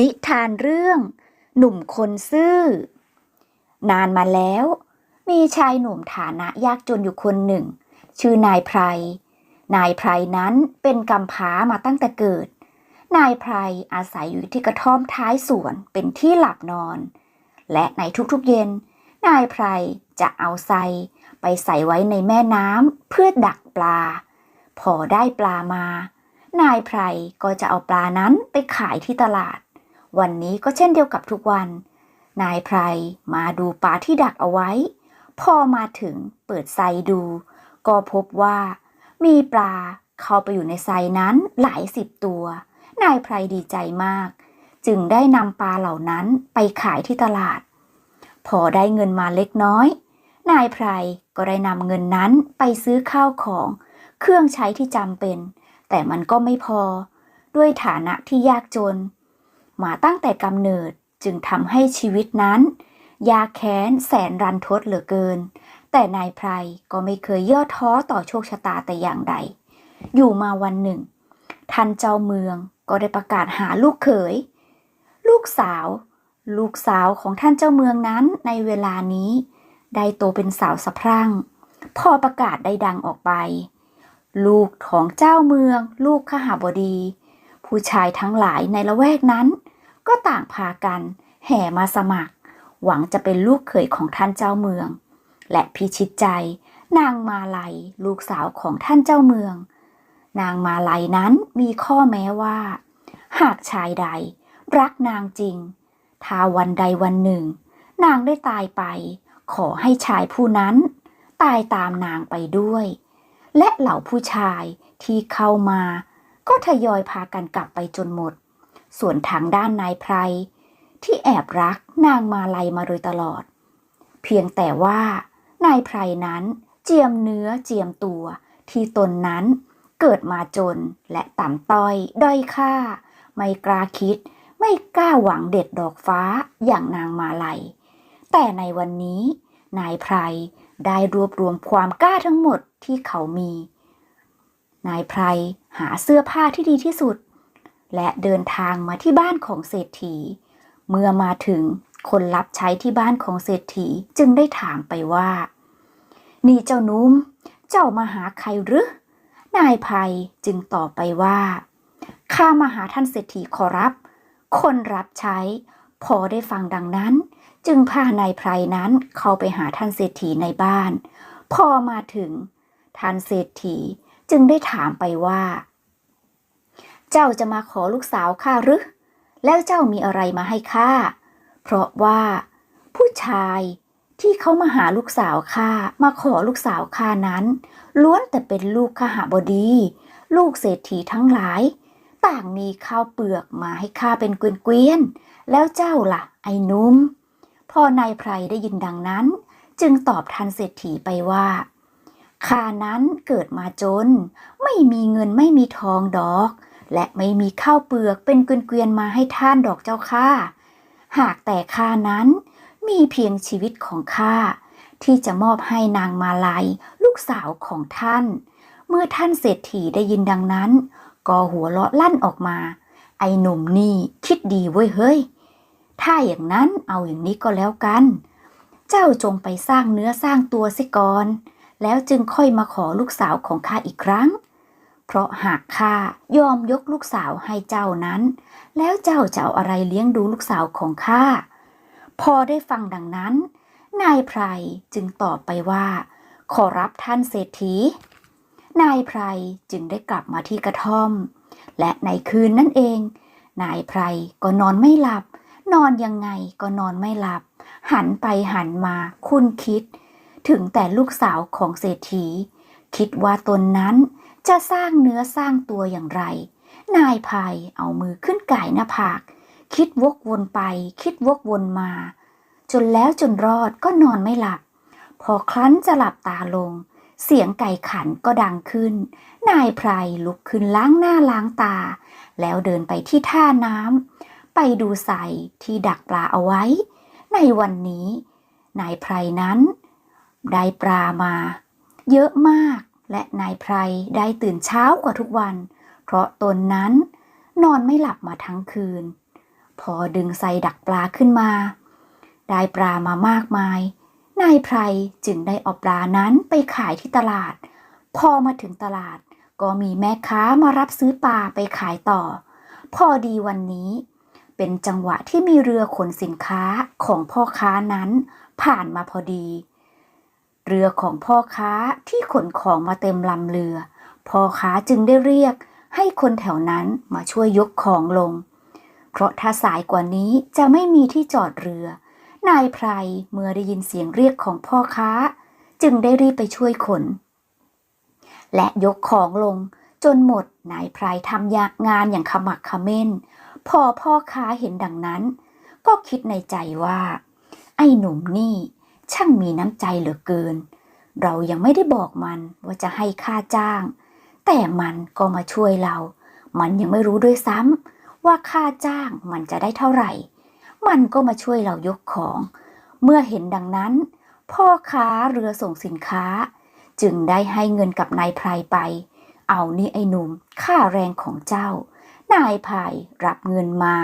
นิทานเรื่อง หนุ่มคนซื่อ นานมาแล้ว มีชายหนุ่มฐานะยากจนอยู่คนหนึ่ง ชื่อนายไพร นายไพรนั้นเป็นกำพร้ามาตั้งแต่เกิด นายไพรอาศัยอยู่ที่กระท่อมท้ายสวนเป็นที่หลับนอน และในทุกๆเย็น นายไพรจะเอาไซไปใส่ไว้ในแม่น้ำเพื่อดักปลา พอได้ปลามา นายไพรก็จะเอาปลานั้นไปขายที่ตลาด วันนี้ก็เช่นเดียวกับทุกวัน นายไพรมาดูปลาที่ดักเอาไว้ พอมาถึงเปิดไซดู ก็พบว่า มีปลาเข้าไปอยู่ในไซนั้นหลายสิบตัว นายไพรดีใจมาก จึงได้นำปลาเหล่านั้นไปขายที่ตลาด พอได้เงินมาเล็กน้อย นายไพรก็ได้นำเงินนั้นไปซื้อข้าวของ เครื่องใช้ที่จำเป็น แต่มันก็ไม่พอ ด้วยฐานะที่ยากจน มาตั้งแต่กำเนิดจึงทำให้ชีวิตนั้น ยากแค้นแสนรันทดเหลือเกิน แต่นายไพรก็ไม่เคยย่อท้อต่อโชคชะตาแต่อย่างใด อยู่มาวันหนึ่ง ท่านเจ้าเมืองก็ได้ประกาศหาลูกเขย ลูกสาว ลูกสาวของท่านเจ้าเมืองนั้นในเวลานี้ ได้โตเป็นสาวสะพรั่ง พอประกาศได้ดังออกไป ลูกของเจ้าเมือง ลูกขหาบดี ผู้ชายทั้งหลายในละแวกนั้น ก็ต่างพากัน แห่มาสมัคร หวังจะเป็นลูกเขยของท่านเจ้าเมือง และพิชิตใจ นางมาลัยลูกสาวของท่านเจ้าเมือง นางมาลัยนั้นมีข้อแม้ว่า หากชายใด รักนางจริง ถ้าวันใดวันหนึ่ง นางได้ตายไป ขอให้ชายผู้นั้น ตายตามนางไปด้วย และเหล่าผู้ชายที่เข้ามา ก็ทยอยพากันกลับไปจนหมด ส่วนทางด้านนายไพรที่แอบรักนางมาลัยมาโดยตลอด เพียงแต่ว่านายไพรนั้นเจียมเนื้อเจียมตัวที่ตนนั้นเกิดมาจนและต่ำต้อยด้อยค่า ไม่กล้าคิด ไม่กล้าหวังเด็ดดอกฟ้าอย่างนางมาลัย แต่ในวันนี้ นายไพรได้รวบรวมความกล้าทั้งหมดที่เขามี นายไพรหาเสื้อผ้าที่ดีที่สุด และเดินทางมาที่บ้านของเศรษฐี เมื่อมาถึงคนรับใช้ที่บ้านของเศรษฐีจึงได้ถามไปว่า นี่เจ้านุ่มเจ้ามาหาใครหรือ นายไพรจึงตอบไปว่า ข้ามาหาท่านเศรษฐีขอรับ คนรับใช้ พอได้ฟังดังนั้น จึงพานายไพรนั้นเข้าไปหาท่านเศรษฐีในบ้าน พอมาถึง ท่านเศรษฐีจึงได้ถามไปว่า เจ้าจะมาขอลูกสาวข้าหรือ แล้วเจ้ามีอะไรมาให้ข้า เพราะว่า ผู้ชายที่เขามาหาลูกสาวข้ามาขอลูกสาวข้านั้น ล้วนแต่เป็นลูกขหาบดี ลูกเศรษฐีทั้งหลาย ต่างมีข้าวเปลือกมาให้ข้าเป็นเกวียนๆแล้วเจ้าล่ะ ไอ้นุ่มพอนายไพรได้ยินดังนั้น จึงตอบทันเศรษฐีไปว่าข้านั้นเกิดมาจน ไม่มีเงินไม่มีทองดอก และไม่มีข้าวเปลือกเป็นเกวียนมาให้ท่านดอกเจ้าข้าหากแต่ข้านั้นมีเพียงชีวิตของข้าที่จะมอบให้นางมาลัย ลูกสาวของท่าน เมื่อท่านเศรษฐีได้ยินดังนั้น ก็หัวเราะลั่นออกมา ไอ้หนุ่มนี่คิดดีเว้ยเฮ้ย ถ้าอย่างนั้นเอาอย่างนี้ก็แล้วกัน เจ้าจงไปสร้างเนื้อสร้างตัวสิก่อน แล้วจึงค่อยมาขอลูกสาวของข้าอีกครั้ง เพราะหากข้ายอมยกลูกสาวให้เจ้านั้น แล้วเจ้าจะเอาอะไรเลี้ยงดูลูกสาวของข้า พอได้ฟังดังนั้น นายไพรจึงตอบไปว่า ขอรับท่านเศรษฐี นายไพรจึงได้กลับมาที่กระท่อม และในคืนนั่นเอง นายไพรก็นอนไม่หลับ นอนยังไงก็นอนไม่หลับ หันไปหันมาคุ้นคิด ถึงแต่ลูกสาวของเศรษฐี คิดว่าตนนั้น จะสร้างเนื้อสร้างตัวอย่างไร นายไพรเอามือขึ้นไก่หน้าผาก คิดวกวนไป คิดวกวนมา จนแล้วจนรอดก็นอนไม่หลับ พอครั้นจะหลับตาลง เสียงไก่ขันก็ดังขึ้น นายไพรลุกขึ้นล้างหน้าล้างตา แล้วเดินไปที่ท่าน้ำไปดูใส่ที่ดักปลาเอาไว้ ในวันนี้ นายไพรนั้น ได้ปลามา เยอะมาก และนายไพรได้ตื่นเช้ากว่าทุกวัน เพราะตนนั้นนอนไม่หลับมาทั้งคืน พอดึงไซดักปลาขึ้นมา ได้ปลามามากมาย นายไพรจึงได้เอาปลานั้นไปขายที่ตลาด พอมาถึงตลาดก็มีแม่ค้ามารับซื้อปลาไปขายต่อ พอดีวันนี้ เป็นจังหวะที่มีเรือขนสินค้าของพ่อค้านั้นผ่านมาพอดี เรือของพ่อค้าที่ขนของมาเต็มลำเรือ พ่อค้าจึงได้เรียกให้คนแถวนั้นมาช่วยยกของลง เพราะถ้าสายกว่านี้จะไม่มีที่จอดเรือ นายไพรเมื่อได้ยินเสียงเรียกของพ่อค้า จึงได้รีบไปช่วยขน และยกของลงจนหมดนายไพรทำงานอย่างขมักเขม้น พอพ่อค้าเห็นดังนั้น ก็คิดในใจว่า ไอ้หนุ่มนี่ ช่างมีน้ำใจเหลือเกิน เรายังไม่ได้บอกมันว่าจะให้ค่าจ้าง แต่มันก็มาช่วยเรา มันยังไม่รู้ด้วยซ้ำว่าค่าจ้างมันจะได้เท่าไหร่ มันก็มาช่วยเรายกของ เมื่อเห็นดังนั้น พ่อค้าเรือส่งสินค้า จึงได้ให้เงินกับนายไพรไป เอานี่ไอ้หนุ่มค่าแรงของเจ้า นายไพรรับเงินมา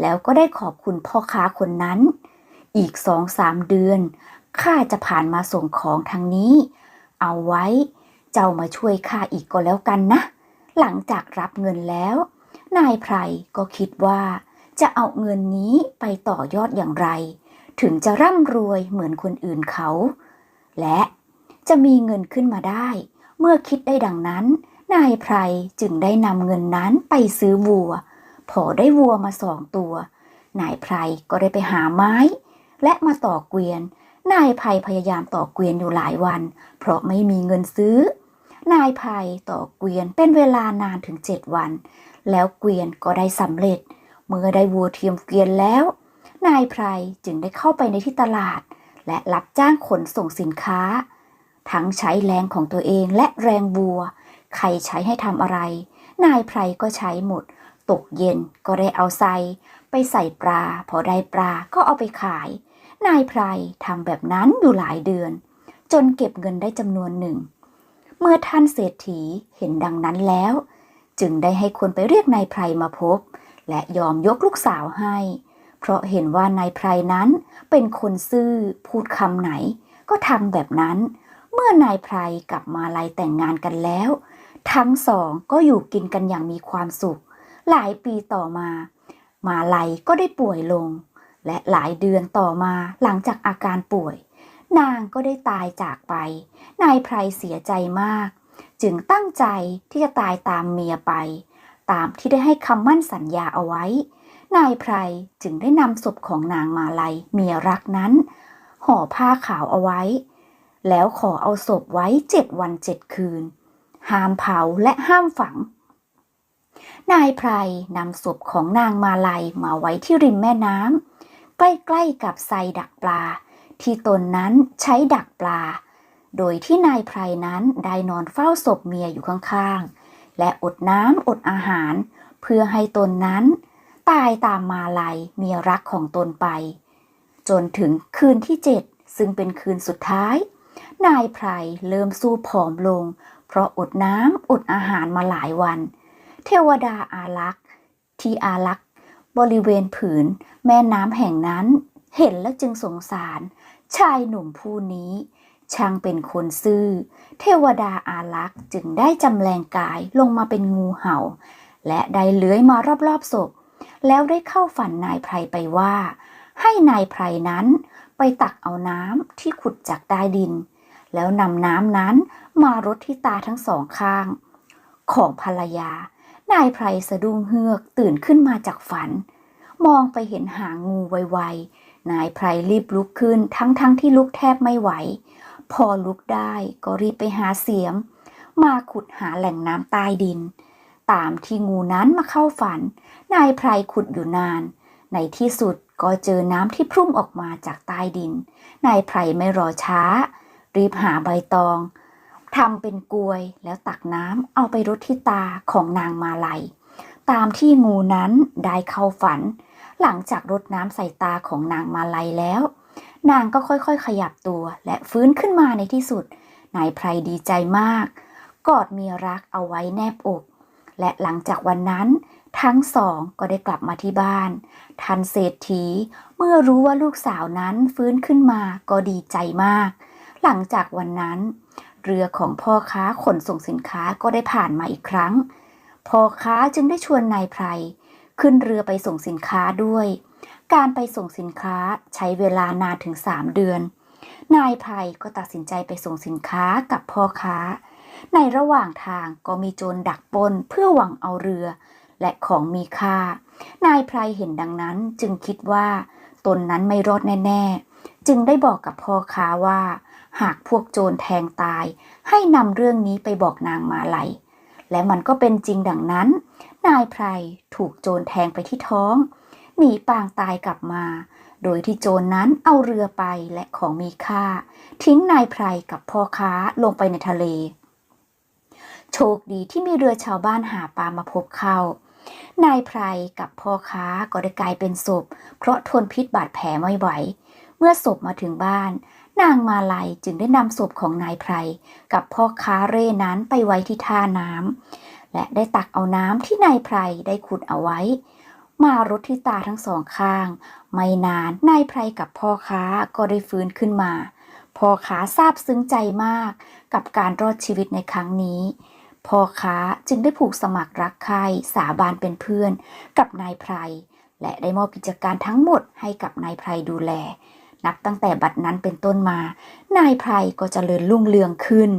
แล้วก็ได้ขอบคุณพ่อค้าคนนั้นอีกสองสามเดือน ข้าจะผ่านมาส่งของทางนี้ เอาไว้ เจ้ามาช่วยข้าอีกก็แล้วกันนะ หลังจากรับเงินแล้ว นายไพรก็คิดว่า จะเอาเงินนี้ไปต่อยอดอย่างไร ถึงจะร่ำรวยเหมือนคนอื่นเขา และจะมีเงินขึ้นมาได้ เมื่อคิดได้ดังนั้น นายไพรจึงได้นำเงินนั้นไปซื้อวัว พอได้วัวมาสองตัว นายไพรก็ได้ไปหาไม้ และมาต่อเกวียน นายไพรพยายามต่อเกวียนอยู่หลายวัน เพราะไม่มีเงินซื้อ นายไพรต่อเกวียนเป็นเวลานานถึงเจ็ดวัน แล้วเกวียนก็ได้สำเร็จ เมื่อได้วัวเทียมเกวียนแล้ว นายไพรจึงได้เข้าไปในที่ตลาด และรับจ้างขนส่งสินค้า ทั้งใช้แรงของตัวเองและแรงวัว ใครใช้ให้ทำอะไร นายไพรก็ใช้หมด ตกเย็นก็ได้เอาใส่ไปใส่ปลา พอได้ปลาก็เอาไปขาย นายไพรทำแบบนั้นอยู่หลายเดือน จนเก็บเงินได้จำนวนหนึ่ง เมื่อท่านเศรษฐีเห็นดังนั้นแล้ว จึงได้ให้คนไปเรียกนายไพรมาพบ และยอมยกลูกสาวให้ เพราะเห็นว่านายไพรนั้นเป็นคนซื่อพูดคำไหน ก็ทำแบบนั้น เมื่อนายไพรกลับมาลัยแต่งงานกันแล้ว ทั้งสองก็อยู่กินกันอย่างมีความสุข หลายปีต่อมา มาลัยก็ได้ป่วยลง และหลายเดือนต่อมาหลังจากอาการป่วย นางก็ได้ตายจากไป นายไพรเสียใจมาก จึงตั้งใจที่จะตายตามเมียไป ตามที่ได้ให้คำมั่นสัญญาเอาไว้ นายไพรจึงได้นำศพของนางมาลัยเมียรักนั้น ห่อผ้าขาวเอาไว้ แล้วขอเอาศพไว้เจ็ดวันเจ็ดคืน ห้ามเผาและห้ามฝังนายไพรนำศพของนางมาลัยมาไว้ที่ริมแม่น้ำ ใกล้ๆกับไซดักปลา ที่ตนนั้นใช้ดักปลา โดยที่นายไพรนั้นได้นอนเฝ้าศพเมียอยู่ข้างๆ และอดน้ำอดอาหาร เพื่อให้ตนนั้น ตายตามมาลัยเมียรักของตนไป จนถึงคืนที่เจ็ดซึ่งเป็นคืนสุดท้าย นายไพรเริ่มสู้ผอมลง เพราะอดน้ำอดอาหารมาหลายวัน เทวดาอารักษ์ที่อารักษ์ บริเวณผืน แม่น้ำแห่งนั้น เห็นและจึงสงสาร ชายหนุ่มผู้นี้ ช่างเป็นคนซื่อ เทวดาอารักษ์จึงได้จำแรงกายลงมาเป็นงูเห่า และได้เลื้อยมารอบๆศพ แล้วได้เข้าฝันนายไพรไปว่า ให้นายไพรนั้นไปตักเอาน้ำที่ขุดจากใต้ดิน แล้วนำน้ำนั้นมารดที่ตาทั้งสองข้าง ของภรรยา นายไพรสะดุ้งเฮือกตื่นขึ้นมาจากฝัน มองไปเห็นหางงูไวๆ นายไพรรีบลุกขึ้นทั้งๆทที่ลุกแทบไม่ไหว พอลุกได้ก็รีบไปหาเสียม มาขุดหาแหล่งน้ำใต้ดิน ตามที่งูนั้นมาเข้าฝัน นายไพรขุดอยู่นาน ในที่สุดก็เจอน้ำที่พุ่งออกมาจากใต้ดิน นายไพรไม่รอช้า รีบหาใบตอง ทำเป็นกลวยแล้วตักน้ำเอาไปรดที่ตาของนางมาลัย ตามที่งูนั้นได้เข้าฝัน หลังจากรดน้ำใส่ตาของนางมาลัยแล้ว นางก็ค่อยๆ ขยับตัวและฟื้นขึ้นมาในที่สุด นายไพรดีใจมาก กอดเมียรักเอาไว้แนบอก และหลังจากวันนั้นทั้งสองก็ได้กลับมาที่บ้าน ทันเศรษฐีเมื่อรู้ว่าลูกสาวนั้นฟื้นขึ้นมาก็ดีใจมาก หลังจากวันนั้น เรือของพ่อค้าขนส่งสินค้าก็ได้ผ่านมาอีกครั้ง พ่อค้าจึงได้ชวนนายไพรขึ้นเรือไปส่งสินค้าด้วย การไปส่งสินค้าใช้เวลานานถึง3เดือน นายไพรก็ตัดสินใจไปส่งสินค้ากับพ่อค้า ในระหว่างทางก็มีโจรดักปล้นเพื่อหวังเอาเรือ และของมีค่า นายไพรเห็นดังนั้นจึงคิดว่า ตนนั้นไม่รอดแน่ ๆ จึงได้บอกกับพ่อค้าว่า หากพวกโจรแทงตาย ให้นำเรื่องนี้ไปบอกนางมาลัย และมันก็เป็นจริงดังนั้น นายไพรถูกโจรแทงไปที่ท้อง หนีปางตายกลับมา โดยที่โจรนั้นเอาเรือไปและของมีค่า ทิ้งนายไพรกับพ่อค้าลงไปในทะเล โชคดีที่มีเรือชาวบ้านหาปลามาพบเข้านายไพรกับพ่อค้าก็ได้กลายเป็นศพ เพราะทนพิษบาดแผลไม่ไหว เมื่อศพมาถึงบ้าน นางมาลัยจึงได้นำศพของนายไพรกับพ่อค้าเร่นั้นไปไว้ที่ท่าน้ำและได้ตักเอาน้ำที่นายไพรได้ขุดเอาไว้ มารดที่ตาทั้งสองข้าง ไม่นานนายไพรกับพ่อค้าก็ได้ฟื้นขึ้นมาพ่อค้าซาบซึ้งใจมากกับการรอดชีวิตในครั้งนี้พ่อค้าจึงได้ผูกสมัครรักใคร่สาบานเป็นเพื่อนกับนายไพรและได้มอบกิจการทั้งหมดให้กับนายไพรดูแล นับตั้งแต่บัดนั้นเป็นต้นมา นายไพรก็จเจริญรุ่งเรืองขึ้น